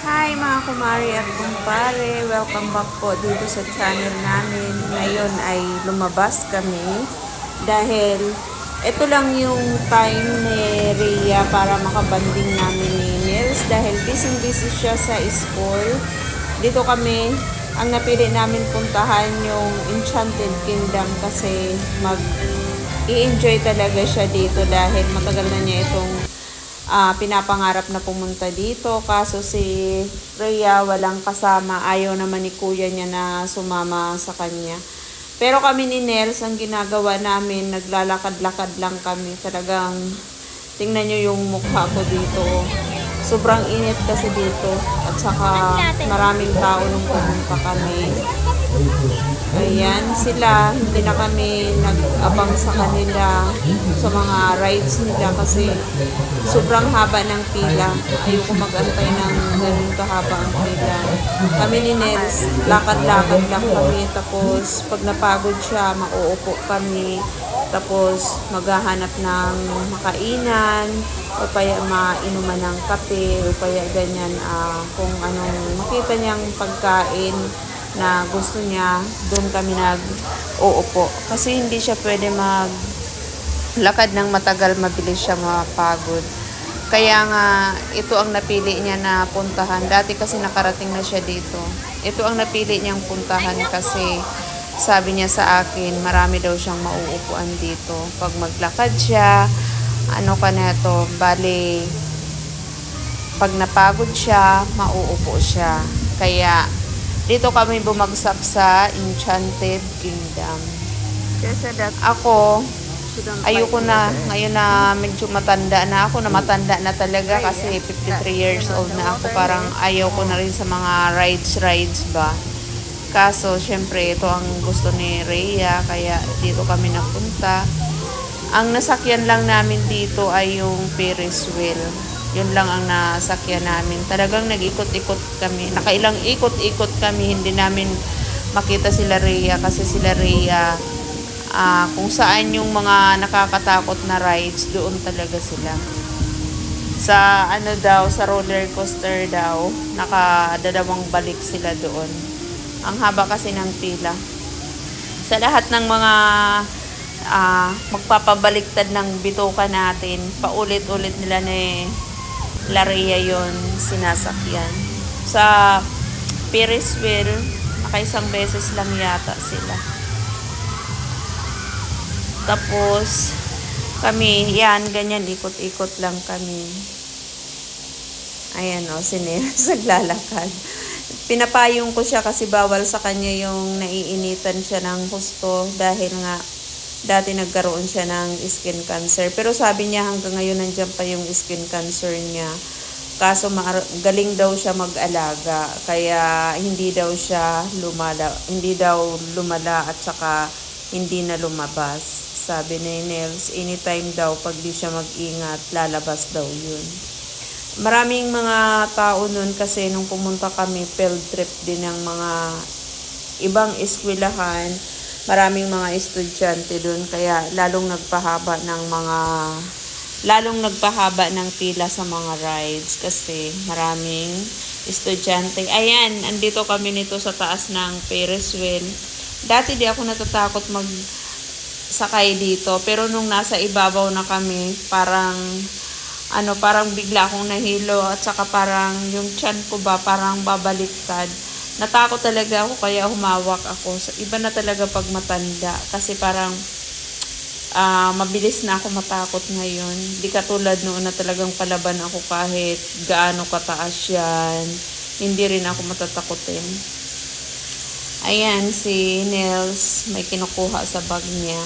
Hi mga kumari at kumpare, welcome back po dito sa channel namin. Ngayon ay lumabas kami dahil ito lang yung time ni Rhea para makabanding namin ni Nils dahil busy-busy siya sa school. Dito kami, ang napili namin puntahan yung Enchanted Kingdom kasi mag i-enjoy talaga siya dito dahil matagal na niya itong ah, pinapangarap na pumunta dito. Kaso si Rhea walang kasama. Ayaw naman ni kuya niya na sumama sa kanya. Pero kami ni Nels, ang ginagawa namin, naglalakad-lakad lang kami. Talagang, tingnan nyo yung mukha ko dito. Sobrang init kasi dito. At saka maraming tao nung pumunta kami. Ayan, sila, hindi na kami nag-abang sa kanila sa mga rides nila kasi sobrang haba ng pila. Ayoko mag-antay ng ganun kahaba ang pila. Kami ni Nels, lakad-lakad lang kami. Tapos, pag napagod siya, mauupo kami. Tapos, maghahanap ng makainan, o kaya mainuman ng kape, o kaya ganyan, ah, kung anong makita niyang pagkain na gusto niya, doon kami nag-uupo. Kasi hindi siya pwede mag lakad ng matagal, mabilis siya mapagod. Kaya nga, ito ang napili niya na puntahan. Dati kasi nakarating na siya dito. Ito ang napili niyang puntahan kasi sabi niya sa akin, marami daw siyang mauupuan dito. Pag maglakad siya, ano ka na to, bali, pag napagod siya, mauupo siya. Kaya, dito kami bumagsak sa Enchanted Kingdom. Ako, ayoko na, ngayon na medyo matanda na ako, na matanda na talaga kasi 53 years old na ako. Parang ayaw ko na rin sa mga rides-rides ba. Kaso, syempre, ito ang gusto ni Rhea, kaya dito kami napunta. Ang nasakyan lang namin dito ay yung Ferris wheel. Yun lang ang nasakyan namin. Talagang nag-ikot-ikot kami. Nakailang ikot-ikot kami. Hindi namin makita sila Rhea kasi sila Rhea ah, kung saan yung mga nakakatakot na rides, doon talaga sila. Sa ano daw, sa roller coaster daw, nakadadawang balik sila doon. Ang haba kasi ng pila. Sa lahat ng mga ah, magpapabaliktad ng bituka natin, paulit-ulit nila ni Laria yon sinasakyan. Sa wheel, nakaisang beses lang yata sila. Tapos, kami, yan, ganyan, ikot-ikot lang kami. Ayan o, si Nels, naglalakad. Pinapayong ko siya kasi bawal sa kanya yung naiinitan siya ng husto dahil nga dati nagkaroon siya ng skin cancer. Pero sabi niya hanggang ngayon nandiyan pa yung skin cancer niya. Kaso galing daw siya mag-alaga kaya hindi daw siya lumala hindi daw lumala at saka hindi na lumabas. Sabi ni Nels, anytime daw pag di siya mag-ingat, lalabas daw yun. Maraming mga tao nun kasi nung pumunta kami, field trip din ng mga ibang eskwelahan. Maraming mga estudyante dun kaya lalong nagpahaba ng mga lalong nagpahaba ng pila sa mga rides kasi maraming estudyante. Ayan, andito kami nito sa taas ng Ferris wheel. Dati di ako natatakot mag sakay dito. Pero nung nasa ibabaw na kami, parang ano, parang bigla akong nahilo at saka parang yung chan ko ba parang babaliktad. Natakot talaga ako kaya humawak ako. So, iba na talaga pag matanda kasi parang ah, mabilis na ako matakot ngayon. Di katulad noon na talagang palaban ako kahit gaano kataas yan. Hindi rin ako matatakotin. Ayan, si Nels, may kinukuha sa bag niya.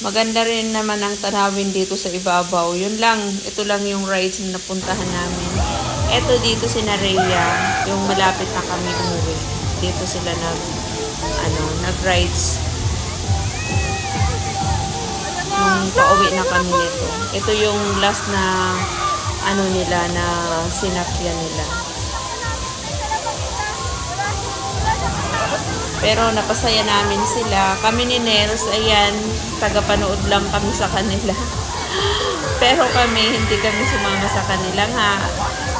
Maganda rin naman ang tanawin dito sa ibabaw. Yun lang, ito lang yung rides na napuntahan namin. Ito dito si Nareya, yung malapit na kami umuwi. Dito sila nag, ano, nag-rides. Nung pauwi na kami nito. Ito yung last na, ano nila, na sinakyan nila. Pero napasaya namin sila. Kami ni Nels, ayan, tagapanood lang kami sa kanila. Pero kami, hindi kami sumama sa kanila nga.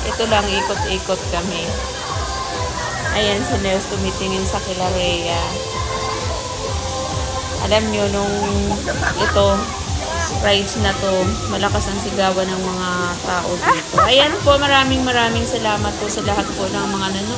ito lang, ikot-ikot kami. Ayan, si Nels tumitingin sa Kilarea. Alam nyo, nung ito, rides na to, malakas ang sigawan ng mga tao dito. Ayan po, maraming maraming salamat po sa lahat po ng mga nanonood.